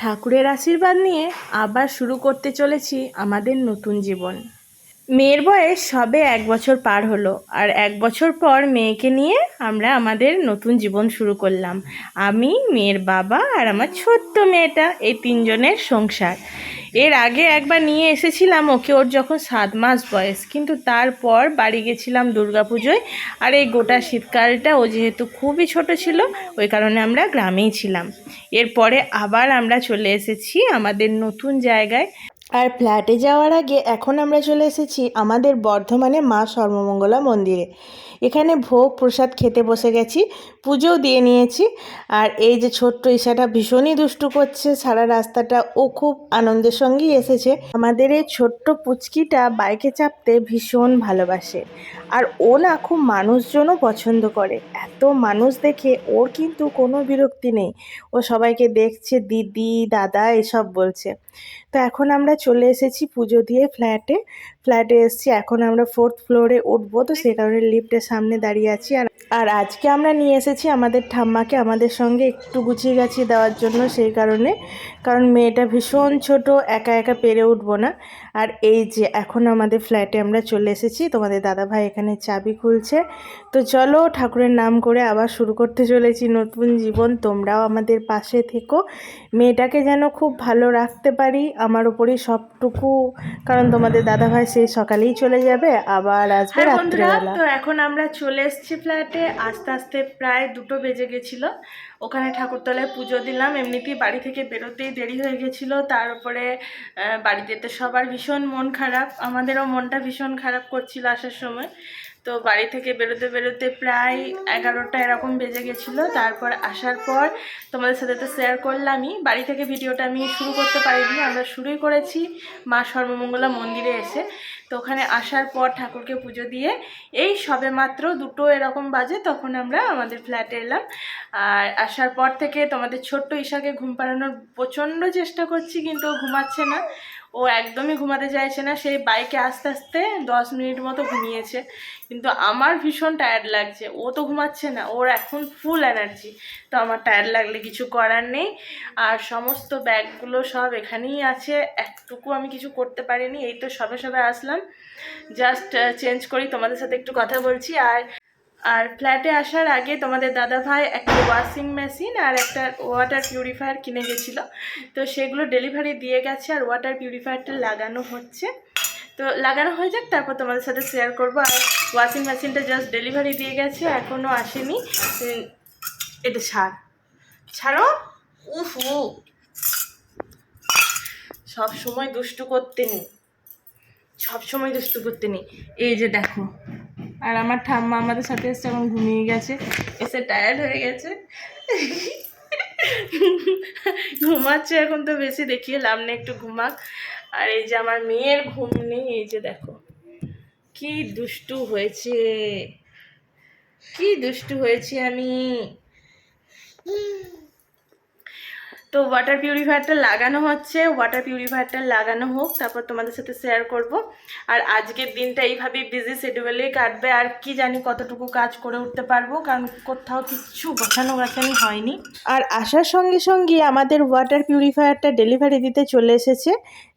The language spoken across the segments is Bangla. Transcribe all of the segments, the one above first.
ঠাকুরের আশীর্বাদ নিয়ে আবার শুরু করতে চলেছি আমাদের নতুন জীবন। মেয়ের বয়স সবে এক বছর পার হলো আর এক বছর পর মেয়েকে নিয়ে আমরা আমাদের নতুন জীবন শুরু করলাম। আমি, মেয়ের বাবা আর আমার ছোট্ট মেয়েটা, এই তিনজনের সংসার। এর আগে একবার নিয়ে এসেছিলাম ওকে ওর যখন সাত মাস বয়স। কিন্তু তারপর বাড়ি গেছিলাম দুর্গা পুজোয় আর এই গোটা শীতকালটা ও যেহেতু খুবই ছোট ছিল, ওই কারণে আমরা গ্রামেই ছিলাম। এরপরে আবার আমরা চলে এসেছি আমাদের নতুন জায়গায়। আর ফ্ল্যাটে যাওয়ার আগে এখন আমরা চলে এসেছি আমাদের বর্ধমানে মা সর্বমঙ্গলা মন্দিরে। এখানে ভোগ প্রসাদ খেতে বসে গেছি, পুজোও দিয়ে নিয়েছি। আর এই যে ছোট্ট ঈশাটা ভীষণই দুষ্টু করছে, সারা রাস্তাটা ও খুব আনন্দের সঙ্গেই এসেছে। আমাদের এই ছোট্ট পুচকিটা বাইকে চাপতে ভীষণ ভালোবাসে। আর ও না খুব মানুষজনও পছন্দ করে। এত মানুষ দেখে ওর কিন্তু কোনো বিরক্তি নেই। ও সবাইকে দেখছে, দিদি, দাদা, এসব বলছে। তো এখন আমরা চলে এসেছি পুজো দিয়ে ফ্ল্যাটে। ফ্ল্যাটে এসেছি, এখন আমরা ফোর্থ ফ্লোরে উঠবো। তো সে কারণে লিফটের সামনে দাঁড়িয়ে আছি। আর আর আজকে আমরা নিয়ে এসেছি আমাদের ঠাম্মাকে, আমাদের সঙ্গে একটু গুছিয়ে গাছিয়ে দেওয়ার জন্য সেই কারণে। কারণ মেয়েটা ভীষণ ছোট, একা একা পেরে উঠবো না। আর এই যে, এখন আমাদের ফ্ল্যাটে আমরা চলে এসেছি। তোমাদের দাদাভাই এখানে চাবি খুলছে। তো চলো ঠাকুরের নাম করে আবার শুরু করতে চলেছি নতুন জীবন। তোমরাও আমাদের পাশে থেকো। মেয়েটাকে যেন খুব ভালো রাখতে পারি, আমার উপরই সবটুকু। কারণ তোমাদের দাদাভাই সেই সকালেই চলে যাবে আবার আসবে রাত্রিবেলা। রাত্রেবেলা তো এখন আমরা চলে এসেছি ফ্ল্যাটে আস্তে আস্তে প্রায় দুটো বেজে গেছিল। ওখানে ঠাকুরতলায় পুজো দিলাম। এমনিতেই বাড়ি থেকে বেরোতেই দেরি হয়ে গেছিল। তার উপরে বাড়িতে তো সবার ভীষণ মন খারাপ। আমাদেরও মনটা ভীষণ খারাপ করছিল আসার সময়। তো বাড়ি থেকে বেরোতে বেরোতে প্রায় এগারোটা এরকম বেজে গেছিল। তারপর আসার পর তোমাদের সাথে তো শেয়ার করলামই। বাড়ি থেকে ভিডিওটা আমি শুরু করতে পারিনি, আমরা শুরুই করেছি মা সর্বমঙ্গলা মন্দিরে এসে। তো ওখানে আসার পর ঠাকুরকে পুজো দিয়ে এই সবে মাত্র দুটো এরকম বাজে তখন আমরা আমাদের ফ্ল্যাটে এলাম। আর আসার পর থেকে তোমাদের ছোট্ট ঈশাকে ঘুম পাড়ানোর প্রচণ্ড চেষ্টা করছি কিন্তু ঘুমাচ্ছে না। ও একদমই ঘুমাতে চাইছে না, সেই বাইকে আস্তে আস্তে দশ মিনিট মতো ঘুমিয়েছে। কিন্তু আমার ভীষণ টায়ার্ড লাগছে। ও তো ঘুমাচ্ছে না, ওর এখন ফুল এনার্জি তো আমার টায়ার্ড লাগলে কিছু করার নেই। আর সমস্ত ব্যাগগুলো সব এখানেই আছে। একটুকু আমি কিছু করতে পারিনি, এই তো সবে সবে আসলাম। জাস্ট চেঞ্জ করি, তোমাদের সাথে একটু কথা বলছি। আর আর ফ্ল্যাটে আসার আগে তোমাদের দাদা ভাই একটা ওয়াশিং মেশিন আর একটা ওয়াটার পিউরিফায়ার কিনে গেছিল। তো সেগুলো ডেলিভারি দিয়ে গেছে আর ওয়াটার পিউরিফায়ারটা লাগানো হচ্ছে। তো লাগানো হয়ে যাক, তারপর তোমাদের সাথে শেয়ার করব। আর ওয়াশিং মেশিনটা জাস্ট ডেলিভারি দিয়ে গেছে এখনও আসেনি। এটা ছাড় ছাড়ো। উফ সব সময় দুষ্টু করতে নেই। সব সময় দুষ্টু করতে এই যে দেখো আর আমার ঠাম্মা আমাদের সাথে এসে এখন ঘুমিয়ে গেছে। এসে টায়ার্ড হয়ে গেছে। ঘুমাচ্ছে এখন তো বেশি দেখিয়ে লাভ নেই, একটু ঘুমাক। আর এই যে আমার মেয়ের ঘুম নেই, এই যে দেখো, কি দুষ্টু হয়েছে। কি দুষ্টু হয়েছে আমি। তো ওয়াটার পিউরিফায়ারটা লাগানো হচ্ছে। ওয়াটার পিউরিফায়ারটা লাগানো হোক, তারপর তোমাদের সাথে শেয়ার করব। আর আজকের দিনটা এইভাবেই বিজি শেডিউলেই কাটবে, আর কি জানি কতটুকু কাজ করে উঠতে পারব, কারণ কোথাও কিচ্ছু গোছানো গাছানি হয়নি। আর আসার সঙ্গে সঙ্গে আমাদের ওয়াটার পিউরিফায়ারটা ডেলিভারি দিতে চলে এসেছে।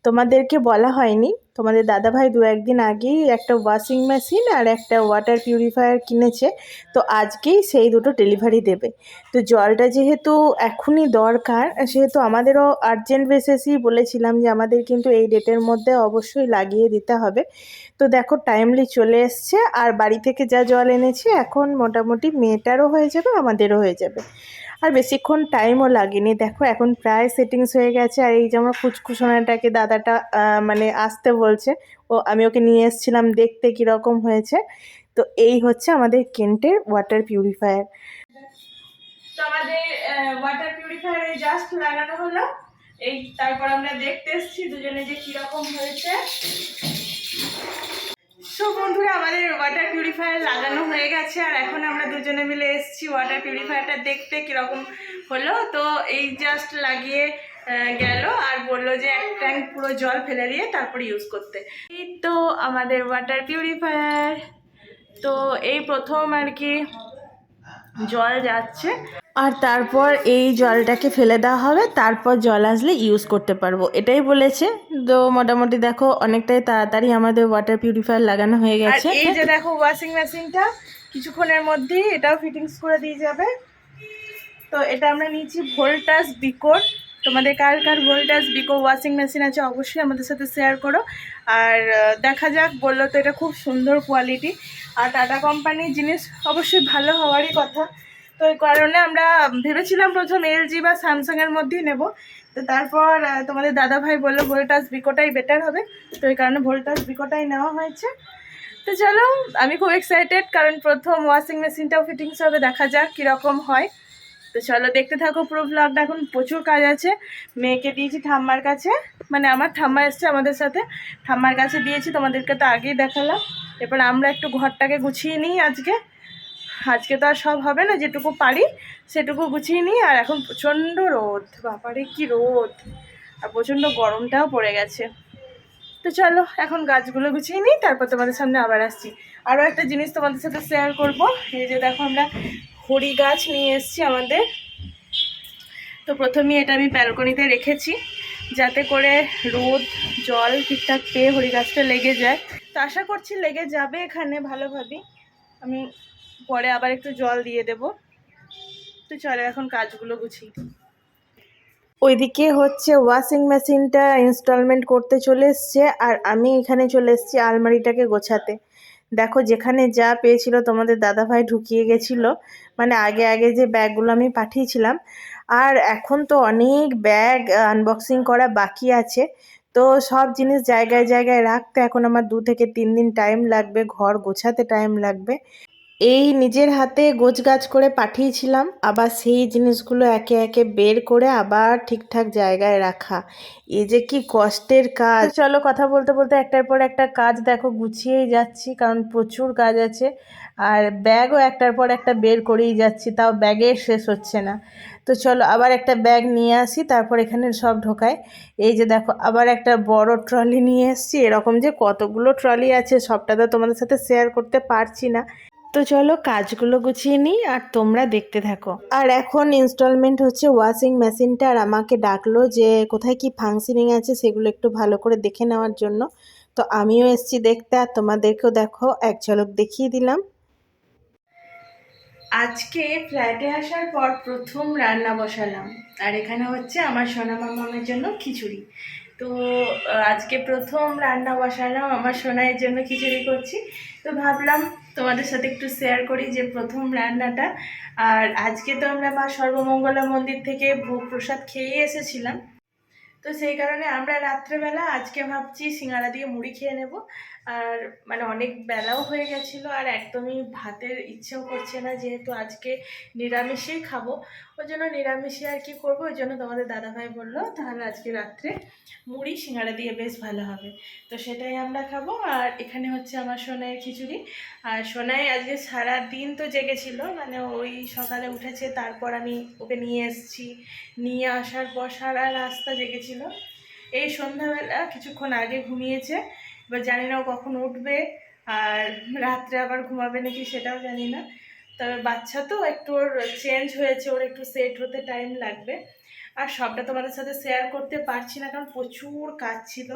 তোমাদেরকে বলা হয়নি। তোমাদের দাদাভাই দু একদিন আগেই একটা ওয়াশিং মেশিন আর একটা ওয়াটার পিউরিফায়ার কিনেছে। তো আজকেই সেই দুটো ডেলিভারি দেবে। তো জলটা যেহেতু এখনই দরকার, সেহেতু আমাদেরও আর্জেন্ট বেসেসই বলেছিলাম যে আমাদের কিন্তু এই ডেটের মধ্যে অবশ্যই লাগিয়ে দিতে হবে। তো দেখো টাইমলি চলে এসছে আর বাড়ি থেকে যা জল এনেছি, এখন মোটামুটি মেয়েটারও হয়ে যাবে, আমাদেরও হয়ে যাবে। আর বেশিক্ষণ টাইমও লাগেনি। দেখো, এখন প্রায় সেটিংস হয়ে গেছে। আর এই যে আমার ফুচকুসোনাটাকে দাদাটা মানে আসতে বলছে, ও, আমি ওকে নিয়ে এসেছিলাম দেখতে কীরকম হয়েছে। তো এই হচ্ছে আমাদের কেন্টের ওয়াটার পিউরিফায়ার আমাদের ওয়াটার পিউরিফায়ার জাস্ট লাগানো হলো। এই, তারপর আমরা দেখতে এসেছি দুজনে যে কীরকম হয়েছে। সো বন্ধুরা, আমাদের ওয়াটার পিউরিফায়ার লাগানো হয়ে গেছে, আর এখন আমরা দুজনে মিলে এসেছি ওয়াটার পিউরিফায়ারটা দেখতে কীরকম হলো। তো এই জাস্ট লাগিয়ে গেল আর বলল যে এক ট্যাঙ্ক পুরো জল ফেলে দিয়ে তারপর ইউজ করতে। এই তো আমাদের ওয়াটার পিউরিফায়ার তো এই প্রথম আর কি জল যাচ্ছে। আর তারপর এই জলটাকে ফেলে দেওয়া হবে তারপর জল আসলে ইউজ করতে পারব। এটাই বলেছে। তো মোটামুটি দেখো অনেকটাই তাড়াতাড়ি আমাদের ওয়াটার পিউরিফায়ার লাগানো হয়ে গেছে। এই যে দেখো ওয়াশিং মেশিনটা কিছুক্ষণের মধ্যেই এটাও ফিটিংস করে দিয়ে যাবে। তো এটা আমরা নিয়েছি ভোল্টাস বিকোর তোমাদের কার কার ভোল্টাস বিকো ওয়াশিং মেশিন আছে অবশ্যই আমাদের সাথে শেয়ার করো। আর দেখা যাক বলল তো এটা খুব সুন্দর কোয়ালিটি আর টাটা কোম্পানির জিনিস অবশ্যই ভালো হওয়ারই কথা। তো এই কারণে আমরা ভেবেছিলাম প্রথম এলজি বা স্যামসাংয়ের মধ্যেই নেব। তো তারপর তোমাদের দাদা ভাই বলল ভোল্টাস বিকোটাই বেটার হবে। তো এই কারণে ভোল্টাস বিকোটাই নেওয়া হয়েছে। তো চলো, আমি খুব এক্সাইটেড কারণ প্রথম ওয়াশিং মেশিনটাও ফিটিংস হবে, দেখা যাক কীরকম হয়। তো চলো, দেখতে থাকো পুরো ব্লগটা এখন প্রচুর কাজ আছে। মেয়েকে দিয়েছি ঠাম্মার কাছে। মানে আমার ঠাম্মা এসছে আমাদের সাথে। ঠাম্মার কাছে দিয়েছি, তোমাদেরকে তো আগেই দেখালাম। এরপর আমরা একটু ঘরটাকে গুছিয়ে নিই আজকে। আজকে তো আর সব হবে না, যেটুকু পারি সেটুকু গুছিয়ে নিই। আর এখন প্রচণ্ড রোদ বাবারে কি রোদ। আর প্রচণ্ড গরমটাও পড়ে গেছে। তো চলো, এখন গাছগুলো গুছিয়ে নিই, তারপর তোমাদের সামনে আবার আসছি। আরও একটা জিনিস তোমাদের সাথে শেয়ার করব, এই যে দেখো আমরা হরি গাছ নিয়ে এসেছি আমাদের। তো প্রথমেই এটা আমি ব্যালকনিতে রেখেছি, যাতে করে রোদ, জল ঠিকঠাক পেয়ে হরি গাছটা লেগে যায়। তো আশা করছি লেগে যাবে এখানে ভালোভাবেই। আমি পরে আবার একটু জল দিয়ে দেব। তো চলো এখন কাজগুলো দিই ওইদিকে হচ্ছে ওয়াশিং মেশিনটা ইনস্টলমেন্ট করতে চলে এসছে আর আমি এখানে চলে এসেছি আলমারিটাকে গোছাতে। দেখো যেখানে যা পেয়েছিল তোমাদের দাদাভাই ঢুকিয়ে গেছিল। মানে আগে আগে যে ব্যাগগুলো আমি পাঠিয়েছিলাম। আর এখন তো অনেক ব্যাগ আনবক্সিং করা বাকি আছে। তো সব জিনিস জায়গায় জায়গায় রাখতে এখন আমার দু থেকে তিন দিন টাইম লাগবে, ঘর গোছাতে টাইম লাগবে। এই নিজের হাতে গোছগাছ করে পাঠিয়েছিলাম, আবার সেই জিনিসগুলো একে একে বের করে আবার ঠিকঠাক জায়গায় রাখা। এই যে কি কষ্টের কাজ। চলো কথা বলতে বলতে একটার পর একটা কাজ দেখো, গুছিয়েই যাচ্ছি, কারণ প্রচুর কাজ আছে। আর ব্যাগও একটার পর একটা বের করেই যাচ্ছি, তাও ব্যাগে শেষ হচ্ছে না। তো চলো আবার একটা ব্যাগ নিয়ে আসি, তারপর এখানে সব ঢোকায়। এই যে দেখো, আবার একটা বড় ট্রলি নিয়ে এসেছি, এরকম যে কতগুলো ট্রলি আছে, সবটা তো তোমাদের সাথে শেয়ার করতে পারছি না। তো চলো কাজগুলো গুছিয়ে নিই আর তোমরা দেখতে থাকো। আর এখন ইনস্টলমেন্ট হচ্ছে ওয়াশিং মেশিনটা আর আমাকে ডাকলো যে কোথায় কি ফাংশনিং আছে সেগুলো একটু ভালো করে দেখে নেওয়ার জন্য। তো আমিও এসছি দেখতে আর তোমাদেরকেও দেখো, এক ঝলক দেখিয়ে দিলাম। আজকে ফ্ল্যাটে আসার পর প্রথম রান্না বসালাম। আর এখানে হচ্ছে আমার সোনা মামামের জন্য খিচুড়ি। তো আজকে প্রথম রান্না বসালাম আমার সোনাইয়ের জন্য খিচুড়ি করছি। তো ভাবলাম তোমাদের সাথে একটু শেয়ার করি যে প্রথম রান্নাটা। আর আজকে তো আমরা মা সর্বমঙ্গলা মন্দির থেকে ভোগ প্রসাদ খেয়েই এসেছিলাম। তো সেই কারণে আমরা রাত্রেবেলা আজকে ভাবছি সিঙ্গারা দিয়ে মুড়ি খেয়ে নেব। আর মানে অনেক বেলাও হয়ে গেছিল আর একদমই ভাতের ইচ্ছেও করছে না, যেহেতু আজকে নিরামিষেই খাব। ওই জন্য নিরামিষে আর কি করব? ওই জন্য তোমাদের দাদাভাই বলল, তাহলে আজকে রাত্রে মুড়ি, সিঙ্গারা দিয়ে বেশ ভালো হবে। তো সেটাই আমরা খাব। আর এখানে হচ্ছে আমার সোনাইয়ের খিচুড়ি। আর সোনাই আজকে সারা দিন তো জেগেছিল মানে ওই সকালে উঠেছে, তারপর আমি ওকে নিয়ে এসেছি। নিয়ে আসার পর সারা রাস্তা জেগেছিল। এই সন্ধ্যাবেলা কিছুক্ষণ আগে ঘুমিয়েছে। এবার জানি না ও কখন উঠবে, আর রাত্রে আবার ঘুমাবে নাকি সেটাও জানি না। তবে বাচ্চা তো, একটু ওর চেঞ্জ হয়েছে, ওর একটু সেট হতে টাইম লাগবে। আর সবটা তোমাদের সাথে শেয়ার করতে পারছি না, কারণ প্রচুর কাজ ছিল।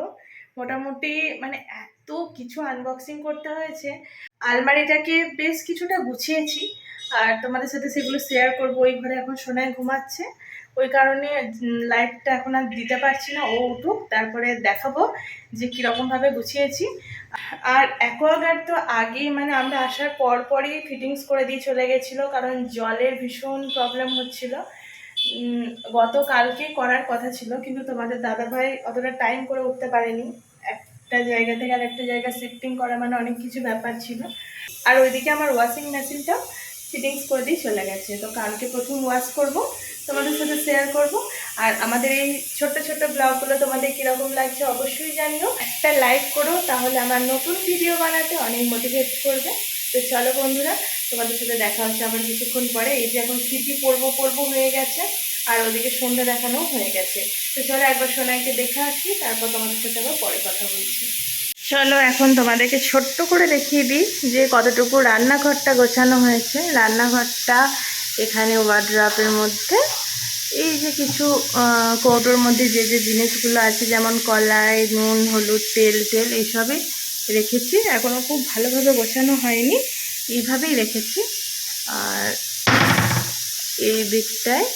মোটামুটি মানে এত কিছু আনবক্সিং করতে হয়েছে। আলমারিটাকে বেশ কিছুটা গুছিয়েছি। আর তোমাদের সাথে সেগুলো শেয়ার করব। ওই ঘরে এখন সোনায় ঘুমাচ্ছে। ওই কারণে লাইটটা এখন আর দিতে পারছি না। ও উঠুক, তারপরে দেখাবো যে কীরকমভাবে গুছিয়েছি। আর অ্যাকোয়াগার্ড তো আগেই মানে আমরা আসার পর পরই ফিটিংস করে দিয়ে চলে গেছিল, কারণ জলের ভীষণ প্রবলেম হচ্ছিল। গতকালকে করার কথা ছিল, কিন্তু তোমাদের দাদাভাই অতটা টাইম করে উঠতে পারেনি। একটা জায়গা থেকে আর একটা জায়গা শিফটিং করা মানে অনেক কিছু ব্যাপার ছিল। আর ওইদিকে আমার ওয়াশিং মেশিনটা ফিটিংস করে দিয়ে চলে গেছে। তো কালকে প্রথম ওয়াশ করব, তোমাদের সাথে শেয়ার করব। আর আমাদের এই ছোট্ট ছোট্ট ব্লগগুলো তোমাদের কীরকম লাগছে অবশ্যই জানিও। একটা লাইক করো, তাহলে আমার নতুন ভিডিও বানাতে অনেক মোটিভেট করবে। তো চলো বন্ধুরা, তোমাদের সাথে দেখা হচ্ছে আবার কিছুক্ষণ পরে। এই যে এখন সিটি পর্ব পর্ব হয়ে গেছে, আর ওদিকে সন্ধ্যা দেখানোও হয়ে গেছে। তো চলো একবার সোনাইকে দেখে আসি, তারপর তোমাদের সাথে আবার পরে কথা বলছি। চলো এখন তোমাদেরকে ছোট্ট করে দেখিয়ে দিই যে কতটুকু রান্নাঘরটা গোছানো হয়েছে। রান্নাঘরটা এখানে ওয়ার্ড্রাপের মধ্যে। এই যে কিছু কৌটোর মধ্যে যে যে জিনিসগুলো আছে, যেমন কলাই, নুন, হলুদ, তেল তেল, এইসবই রেখেছি। এখনও খুব ভালোভাবে গোছানো হয়নি, এইভাবেই রেখেছি। আর এই দিকটায়,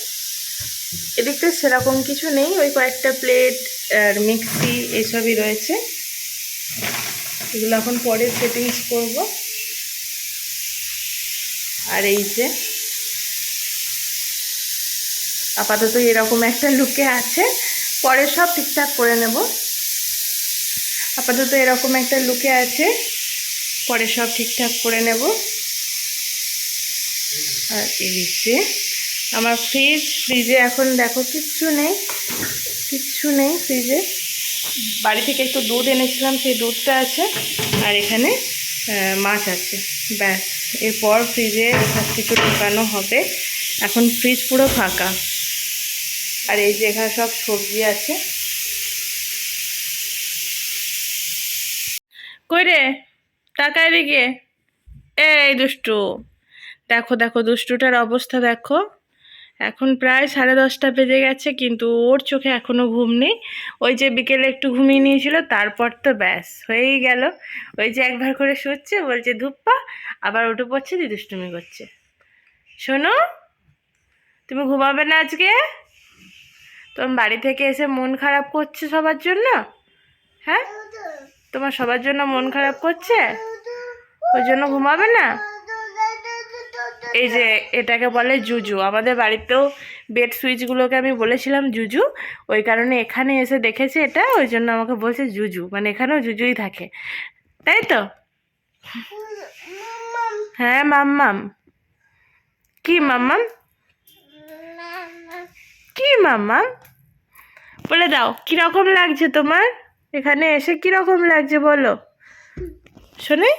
এদিকটায় সেরকম কিছু নেই। ওই কয়েকটা প্লেট আর মিক্সি এসবই রয়েছে। এগুলো এখন পরে সেটিংস করব। আর এই যে, আপাতত এরকম একটা লুকে আছে। পরে সব ঠিকঠাক করে নেব। আপাতত এরকম একটা লুকে আছে। পরে সব ঠিকঠাক করে নেব। আর এই যে, আমার ফ্রিজ ফ্রিজে এখন দেখো কিচ্ছু নেই। কিচ্ছু নেই ফ্রিজে বাড়ি থেকে একটু দুধ এনেছিলাম, সেই দুধটা আছে আর এখানে মাছ আছে। ব্যাস, এরপর ফ্রিজে সব কিছু ঢোকানো হবে। এখন ফ্রিজ পুরো ফাঁকা। আর এই যে এখানে সব সবজি আছে। কই রে? টাকা এদিকে। এই দুষ্টু। দেখো দেখো, দুষ্টুটার অবস্থা দেখো। এখন প্রায় সাড়ে দশটা বেজে গেছে, কিন্তু ওর চোখে এখনও ঘুম নেই। ওই যে বিকেলে একটু ঘুমিয়ে নিয়েছিল, তারপর তো ব্যাস, হয়েই গেল। ওই যে একবার করে শুচ্ছে, বলছে ধুপ্পা আবার উঠে পড়ছে দুষ্টুমি করছে। শোনো, তুমি ঘুমাবে না আজকে? তোমার বাড়ি থেকে এসে মন খারাপ করছে সবার জন্য? হ্যাঁ? তোমার সবার জন্য মন খারাপ করছে? ওই জন্য ঘুমাবে না? এই যে এটাকে বলে জুজু। আমাদের বাড়িতেও বেড সুইচগুলোকে আমি বলেছিলাম জুজু। ওই কারণে এখানে এসে দেখেছে এটা, ওই জন্য আমাকে বলছে জুজু। মানে এখানেও জুজুই থাকে। তাই তো? হ্যাঁ মাম্মাম। কি মাম্মাম? কি মাম্মাম? বলে দাও, কীরকম লাগছে তোমার? এখানে এসে কীরকম লাগছে বলো। শোনে?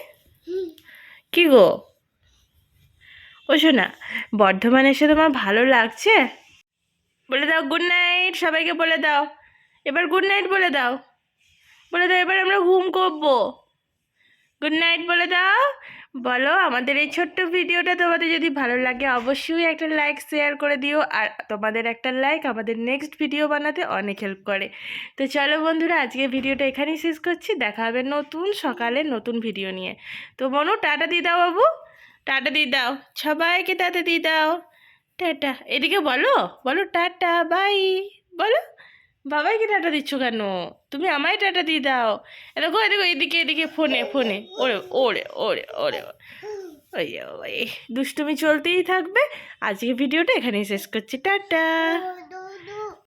কি গো? ও শোনা বর্ধমান এসে তোমার ভালো লাগছে? বলে দাও গুড নাইট সবাইকে বলে দাও। এবার গুড নাইট বলে দাও। বলে দাও, এবার আমরা ঘুম করব। গুড নাইট বলে দাও। বলো, আমাদের এই ছোট্ট ভিডিওটা তোমাদের যদি ভালো লাগে, অবশ্যই একটা লাইক শেয়ার করে দিও। আর তোমাদের একটা লাইক আমাদের নেক্সট ভিডিও বানাতে অনেক হেল্প করে। তো চলো বন্ধুরা আজকে ভিডিওটা এখানেই শেষ করছি। দেখা হবে নতুন সকালে নতুন ভিডিও নিয়ে। তো বলো টাটা দিয়ে দাও বাবু টাটা দিয়ে দাও সবাইকে টাটা দিয়ে দাও টাটা, এদিকে বলো বলো টাটা, বাই। বলো, বাবাইকে টাটা দিচ্ছ কেন? তুমি আমায় টাটা দিয়ে দাও এ দেখো, এদিকে এদিকে, ফোনে ফোনে, ওরে ওরে ওরে ওরে ওই দুষ্টুমি চলতেই থাকবে। আজকে ভিডিওটা এখানেই শেষ করছি। টাটা।